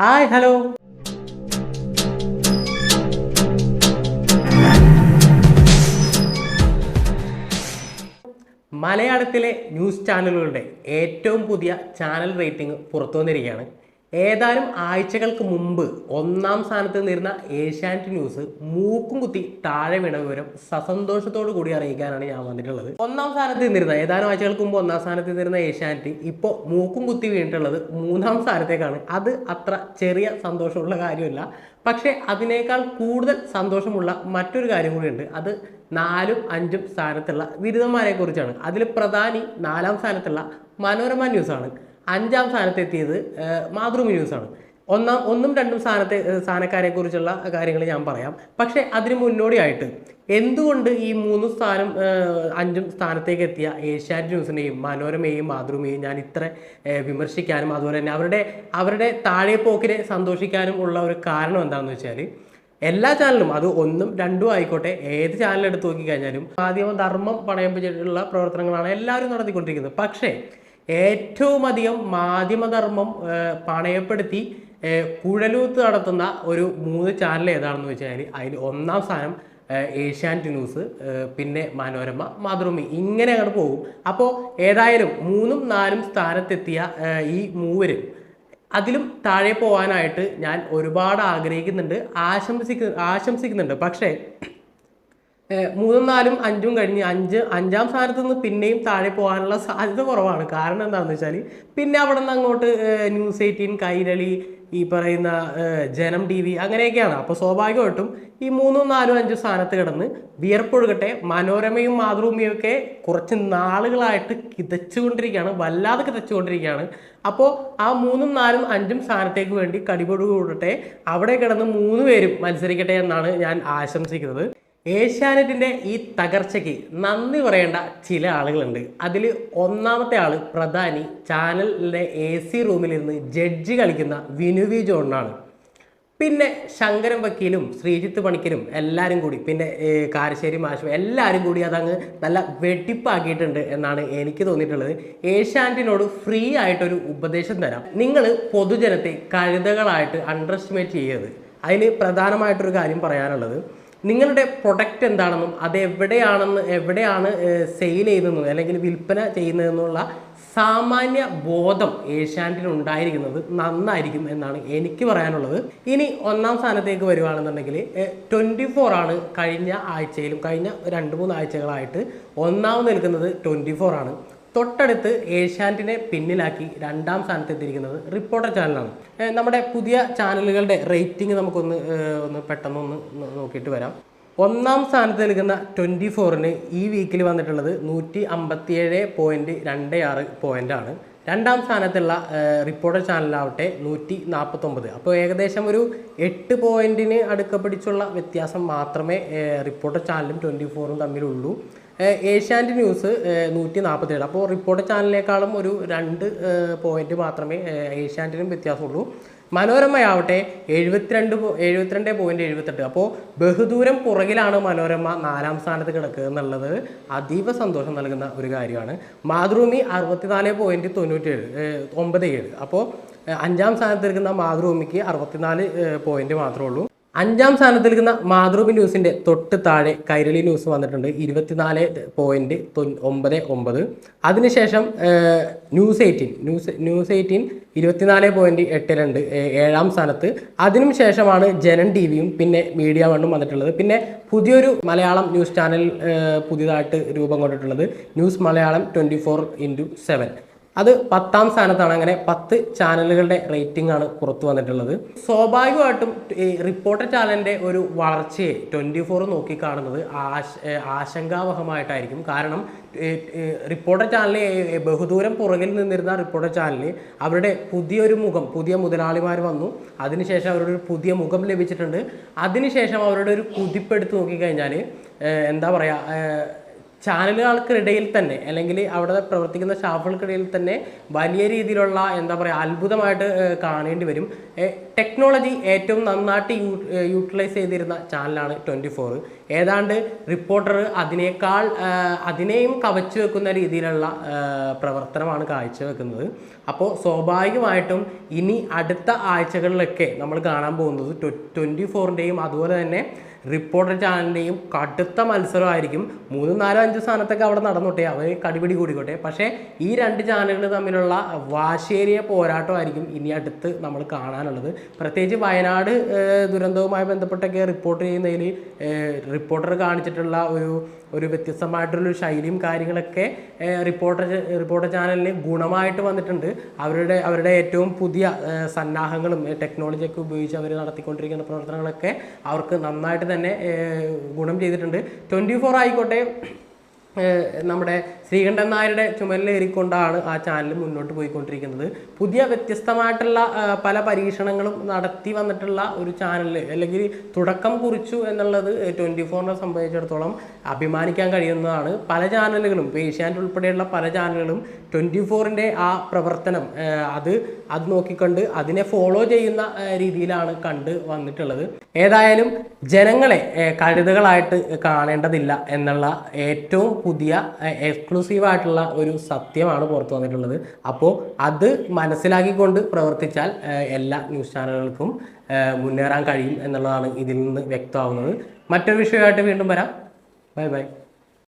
Hi hello. മലയാളത്തിലെ news ചാനലുകളുടെ ഏറ്റവും പുതിയ ചാനൽ റേറ്റിംഗ് പുറത്തു വന്നിരിക്കുകയാണ് ഏതാനും ആഴ്ചകൾക്ക് മുമ്പ് ഒന്നാം സ്ഥാനത്ത് നിന്നിരുന്ന ഏഷ്യാനെറ്റ് ന്യൂസ് മൂക്കും കുത്തി താഴെ വീണ വിവരം സസന്തോഷത്തോടു കൂടി അറിയിക്കാനാണ് ഞാൻ വന്നിട്ടുള്ളത്. ഒന്നാം സ്ഥാനത്ത് നിന്നിരുന്ന ഏതാനും ആഴ്ചകൾക്ക് മുമ്പ് ഒന്നാം സ്ഥാനത്ത് നിന്നിരുന്ന ഏഷ്യാനെറ്റ് ഇപ്പോൾ മൂക്കും കുത്തി വീണിട്ടുള്ളത് മൂന്നാം സ്ഥാനത്തേക്കാണ്. അത് അത്ര ചെറിയ സന്തോഷമുള്ള കാര്യമല്ല. പക്ഷേ അതിനേക്കാൾ കൂടുതൽ സന്തോഷമുള്ള മറ്റൊരു കാര്യം കൂടിയുണ്ട്. അത് നാലും അഞ്ചും സ്ഥാനത്തുള്ള ബിരുദന്മാരെ കുറിച്ചാണ് അതിൽ പ്രധാനി നാലാം സ്ഥാനത്തുള്ള മനോരമ ന്യൂസാണ്. അഞ്ചാം സ്ഥാനത്തെത്തിയത് മാതൃഭൂമി ന്യൂസാണ് ഒന്നാം ഒന്നും രണ്ടും സ്ഥാനത്തെ ഏഹ്, സ്ഥാനക്കാരെ കുറിച്ചുള്ള കാര്യങ്ങൾ ഞാൻ പറയാം. പക്ഷേ അതിന് മുന്നോടിയായിട്ട് എന്തുകൊണ്ട് ഈ മൂന്ന് സ്ഥാനം അഞ്ചും സ്ഥാനത്തേക്ക് എത്തിയ ഏഷ്യാനെറ്റ് ന്യൂസിനെയും മനോരമയെയും മാതൃഭൂമിയെയും ഞാൻ ഇത്ര വിമർശിക്കാനും അതുപോലെ തന്നെ അവരുടെ അവരുടെ താഴെ പോക്കിനെ സന്തോഷിക്കാനും ഉള്ള ഒരു കാരണം എന്താണെന്ന് വെച്ചാൽ എല്ലാ ചാനലും അത് ഒന്നും രണ്ടും ആയിക്കോട്ടെ ഏത് ചാനൽ എടുത്ത് നോക്കിക്കഴിഞ്ഞാലും മാധ്യമ ധർമ്മം പണയം വെച്ചിട്ടുള്ള പ്രവർത്തനങ്ങളാണ് എല്ലാവരും നടത്തിക്കൊണ്ടിരിക്കുന്നത്. പക്ഷേ ഏറ്റവും അധികം മാധ്യമധർമ്മം പണയപ്പെടുത്തി കുഴലൂത്ത് നടത്തുന്ന ഒരു മൂന്ന് ചാനൽ ഏതാണെന്ന് വെച്ച് കഴിഞ്ഞാൽ അതിൽ ഒന്നാം സ്ഥാനം ഏഷ്യാനെറ്റ് ന്യൂസ് പിന്നെ മനോരമ മാതൃഭൂമി. ഇങ്ങനെ അങ്ങോട്ട് പോകും. അപ്പോൾ ഏതായാലും മൂന്നും നാലും സ്ഥാനത്തെത്തിയ ഈ മൂവരും അതിലും താഴെ പോകാനായിട്ട് ഞാൻ ഒരുപാട് ആഗ്രഹിക്കുന്നുണ്ട് ആശംസിക്കുന്നു ആശംസിക്കുന്നുണ്ട്. പക്ഷേ മൂന്നും നാലും അഞ്ചും കഴിഞ്ഞ് അഞ്ച് അഞ്ചാം സ്ഥാനത്ത് നിന്ന് പിന്നെയും താഴെ പോകാനുള്ള സാധ്യത കുറവാണ്. കാരണം എന്താണെന്ന് വെച്ചാൽ പിന്നെ അവിടെ നിന്ന് അങ്ങോട്ട് ന്യൂസ് എയ്റ്റീൻ കൈരളി ഈ പറയുന്ന ജനം ടി വി അങ്ങനെയൊക്കെയാണ്. അപ്പോൾ സ്വാഭാവികമായിട്ടും ഈ മൂന്നും നാലും അഞ്ചും സ്ഥാനത്ത് കിടന്ന് വിയർപ്പൊഴുകട്ടെ മനോരമയും മാതൃഭൂമിയും ഒക്കെ കുറച്ച് നാളുകളായിട്ട് കിതച്ചുകൊണ്ടിരിക്കുകയാണ് വല്ലാതെ കിതച്ചുകൊണ്ടിരിക്കുകയാണ്. അപ്പോൾ ആ മൂന്നും നാലും അഞ്ചും സ്ഥാനത്തേക്ക് വേണ്ടി കടിപൊടി കൂടട്ടെ അവിടെ കിടന്ന് മൂന്ന് പേരും മത്സരിക്കട്ടെ എന്നാണ് ഞാൻ ആശംസിക്കുന്നത്. ഏഷ്യാനെറ്റിന്റെ ഈ തകർച്ചയ്ക്ക് നന്ദി പറയേണ്ട ചില ആളുകളുണ്ട്. അതിൽ ഒന്നാമത്തെ ആൾ പ്രധാനി ചാനലിലെ എ സി റൂമിലിരുന്ന് ജഡ്ജി കളിക്കുന്ന വിനുവി ജോണിനാണ്. പിന്നെ ശങ്കരൻ വക്കീലും ശ്രീജിത്ത് പണിക്കരും എല്ലാവരും കൂടി പിന്നെ കാരശ്ശേരി മാഷും എല്ലാവരും കൂടി അതങ്ങ് നല്ല വെട്ടിപ്പാക്കിയിട്ടുണ്ട് എന്നാണ് എനിക്ക് തോന്നിയിട്ടുള്ളത്. ഏഷ്യാനെറ്റിനോട് ഫ്രീ ആയിട്ടൊരു ഉപദേശം തരാം. നിങ്ങൾ പൊതുജനത്തെ കഴുതകളായിട്ട് അണ്ടർ എസ്റ്റിമേറ്റ് ചെയ്യരുത്. അതിന് പ്രധാനമായിട്ടൊരു കാര്യം പറയാനുള്ളത് നിങ്ങളുടെ പ്രൊഡക്റ്റ് എന്താണെന്നും അത് എവിടെയാണെന്ന് എവിടെയാണ് സെയിൽ ചെയ്യുന്നതെന്നും അല്ലെങ്കിൽ വിൽപ്പന ചെയ്യുന്നതെന്നുള്ള സാമാന്യ ബോധം ഏഷ്യാനെറ്റിന് ഉണ്ടായിരിക്കുന്നത് നന്നായിരിക്കും എന്നാണ് എനിക്ക് പറയാനുള്ളത്. ഇനി ഒന്നാം സ്ഥാനത്തേക്ക് വരികയാണെന്നുണ്ടെങ്കിൽ ട്വന്റി ഫോർ ആണ് കഴിഞ്ഞ ആഴ്ചയിലും കഴിഞ്ഞ രണ്ട് മൂന്ന് ആഴ്ചകളായിട്ട് ഒന്നാമത് നിൽക്കുന്നത് ട്വന്റി ഫോർ ആണ്. തൊട്ടടുത്ത് ഏഷ്യാനെറ്റിനെ പിന്നിലാക്കി രണ്ടാം സ്ഥാനത്തെത്തിയിരിക്കുന്നത് റിപ്പോർട്ടർ ചാനലാണ്. നമ്മുടെ പുതിയ ചാനലുകളുടെ റേറ്റിംഗ് നമുക്കൊന്ന് ഒന്ന് പെട്ടെന്നൊന്ന് നോക്കിയിട്ട് വരാം. ഒന്നാം സ്ഥാനത്ത് നിൽക്കുന്ന ട്വന്റി ഫോറിന് ഈ വീക്കിൽ വന്നിട്ടുള്ളത് നൂറ്റി അമ്പത്തിയേഴ് പോയിന്റ് രണ്ട് ആറ് പോയിന്റാണ് രണ്ടാം സ്ഥാനത്തുള്ള റിപ്പോർട്ടർ ചാനലാവട്ടെ നൂറ്റി നാൽപ്പത്തൊമ്പത് അപ്പോൾ ഏകദേശം ഒരു എട്ട് പോയിന്റിന് അടുക്ക പിടിച്ചുള്ള വ്യത്യാസം മാത്രമേ റിപ്പോർട്ടർ ചാനലും ട്വന്റി ഫോറും തമ്മിലുള്ളൂ. ഏഷ്യാനെറ്റ് ന്യൂസ് നൂറ്റി നാൽപ്പത്തേഴ് അപ്പോൾ റിപ്പോർട്ട് ചാനലിനേക്കാളും ഒരു രണ്ട് പോയിന്റ് മാത്രമേ ഏഷ്യാനെറ്റിനും വ്യത്യാസമുള്ളൂ. മനോരമയാവട്ടെ എഴുപത്തിരണ്ട് എഴുപത്തിരണ്ട് പോയിന്റ് എഴുപത്തെട്ട്. അപ്പോൾ ബഹുദൂരം പുറകിലാണ് മനോരമ നാലാം സ്ഥാനത്ത് കിടക്കുക എന്നുള്ളത് അതീവ സന്തോഷം നൽകുന്ന ഒരു കാര്യമാണ്. മാതൃഭൂമി അറുപത്തിനാല് പോയിന്റ് തൊണ്ണൂറ്റേഴ് ഒമ്പത് ഏഴ്. അപ്പോൾ അഞ്ചാം സ്ഥാനത്ത് നിൽക്കുന്ന മാതൃഭൂമിക്ക് അറുപത്തിനാല് പോയിന്റ് മാത്രമേ ഉള്ളൂ. അഞ്ചാം സ്ഥാനത്ത് നിൽക്കുന്ന മാതൃഭൂമി ന്യൂസിന്റെ തൊട്ട് താഴെ കൈരളി ന്യൂസ് വന്നിട്ടുണ്ട്. ഇരുപത്തിനാല് പോയിന്റ് ഒമ്പത് ഒമ്പത്. അതിനുശേഷം news eighteen. News news eighteen ഇരുപത്തിനാല് പോയിന്റ് എട്ട് രണ്ട് ഏഴാം സ്ഥാനത്ത്. അതിനും ശേഷമാണ് ജനൻ ടി വിയും പിന്നെ മീഡിയ വണ്ണും വന്നിട്ടുള്ളത്. പിന്നെ പുതിയൊരു മലയാളം ന്യൂസ് ചാനൽ പുതിയതായിട്ട് രൂപം കൊണ്ടിട്ടുള്ളത് news Malayalam twenty four into seven അത് പത്താം സ്ഥാനത്താണ്. അങ്ങനെ പത്ത് ചാനലുകളുടെ റേറ്റിംഗ് ആണ് പുറത്തു വന്നിട്ടുള്ളത്. സ്വാഭാവികമായിട്ടും റിപ്പോർട്ടർ ചാനലിന്റെ ഒരു വളർച്ചയെ ട്വന്റി ഫോർ നോക്കിക്കാണുന്നത് ആശ ആശങ്കാവഹമായിട്ടായിരിക്കും. കാരണം റിപ്പോർട്ടർ ചാനലിൽ ബഹുദൂരം പുറകിൽ നിന്നിരുന്ന റിപ്പോർട്ടർ ചാനലിൽ അവരുടെ പുതിയൊരു മുഖം പുതിയ മുതലാളിമാർ വന്നു. അതിനുശേഷം അവരുടെ ഒരു പുതിയ മുഖം ലഭിച്ചിട്ടുണ്ട്. അതിനുശേഷം അവരുടെ ഒരു കുതിപ്പെടുത്ത് നോക്കിക്കഴിഞ്ഞാൽ എന്താ പറയുക ചാനലുകൾക്കിടയിൽ തന്നെ അല്ലെങ്കിൽ അവിടെ പ്രവർത്തിക്കുന്ന സ്റ്റാഫുകൾക്കിടയിൽ തന്നെ വലിയ രീതിയിലുള്ള എന്താ പറയുക അത്ഭുതമായിട്ട് കാണേണ്ടി വരും. ടെക്നോളജി ഏറ്റവും നന്നായിട്ട് യൂട്ടിലൈസ് ചെയ്തിരുന്ന ചാനലാണ് ട്വന്റി ഫോർ. ഏതാണ്ട് റിപ്പോർട്ടർ അതിനേക്കാൾ അതിനെയും കവച്ചു വെക്കുന്ന രീതിയിലുള്ള പ്രവർത്തനമാണ് കാഴ്ചവെക്കുന്നത്. അപ്പോൾ സ്വാഭാവികമായിട്ടും ഇനി അടുത്ത ആഴ്ചകളിലൊക്കെ നമ്മൾ കാണാൻ പോകുന്നത് ട്വന്റി ഫോറിന്റെയും അതുപോലെ തന്നെ റിപ്പോർട്ടർ ചാനലിന്റെയും കടുത്ത മത്സരമായിരിക്കും. മൂന്നും നാലോ അഞ്ച് സ്ഥാനത്തൊക്കെ അവിടെ നടന്നോട്ടെ. അവർ കടിപിടി കൂടിക്കോട്ടെ. പക്ഷേ ഈ രണ്ട് ചാനലുകൾ തമ്മിലുള്ള വാശേരിയ പോരാട്ടമായിരിക്കും ഇനി അടുത്ത് നമ്മൾ കാണാനുള്ളത്. പ്രത്യേകിച്ച് വയനാട് ദുരന്തവുമായി ബന്ധപ്പെട്ടൊക്കെ റിപ്പോർട്ട് ചെയ്യുന്നതിൽ റിപ്പോർട്ടർ കാണിച്ചിട്ടുള്ള ഒരു ഒരു വ്യത്യസ്തമായിട്ടുള്ളൊരു ശൈലിയും കാര്യങ്ങളൊക്കെ റിപ്പോർട്ടർ റിപ്പോർട്ടർ ചാനലിന് ഗുണമായിട്ട് വന്നിട്ടുണ്ട്. അവരുടെ അവരുടെ ഏറ്റവും പുതിയ സന്നാഹങ്ങളും ടെക്നോളജിയൊക്കെ ഉപയോഗിച്ച് അവർ നടത്തിക്കൊണ്ടിരിക്കുന്ന പ്രവർത്തനങ്ങളൊക്കെ അവർക്ക് നന്നായിട്ട് തന്നെ ഗുണം ചെയ്തിട്ടുണ്ട്. ട്വന്റി ഫോർ ആയിക്കോട്ടെ നമ്മുടെ ശ്രീകണ്ഠൻ നായരുടെ ചുമലിലേറിക്കൊണ്ടാണ് ആ ചാനൽ മുന്നോട്ട് പോയിക്കൊണ്ടിരിക്കുന്നത്. പുതിയ വ്യത്യസ്തമായിട്ടുള്ള പല പരീക്ഷണങ്ങളും നടത്തി വന്നിട്ടുള്ള ഒരു ചാനൽ അല്ലെങ്കിൽ തുടക്കം കുറിച്ചു എന്നുള്ളത് ട്വന്റി ഫോറിനെ സംബന്ധിച്ചിടത്തോളം അഭിമാനിക്കാൻ കഴിയുന്നതാണ്. പല ചാനലുകളും ഇപ്പോൾ ഏഷ്യാനെറ്റ് ഉൾപ്പെടെയുള്ള പല ചാനലുകളും ട്വന്റി ഫോറിന്റെ ആ പ്രവർത്തനം അത് അത് നോക്കിക്കൊണ്ട് അതിനെ ഫോളോ ചെയ്യുന്ന രീതിയിലാണ് കണ്ട് വന്നിട്ടുള്ളത്. ഏതായാലും ജനങ്ങളെ കഴുതകളായിട്ട് കാണേണ്ടതില്ല എന്നുള്ള ഏറ്റവും പുതിയ എക്സ്ക്ലൂസീവ് ആയിട്ടുള്ള ഒരു സത്യമാണ് പുറത്തു വന്നിട്ടുള്ളത്. അപ്പോൾ അത് മനസ്സിലാക്കിക്കൊണ്ട് പ്രവർത്തിച്ചാൽ എല്ലാ ന്യൂസ് ചാനലുകൾക്കും മുന്നേറാൻ കഴിയും എന്നുള്ളതാണ് ഇതിൽ നിന്ന് വ്യക്തമാവുന്നത്. മറ്റൊരു വിഷയമായിട്ട് വീണ്ടും വരാം. Bye bye.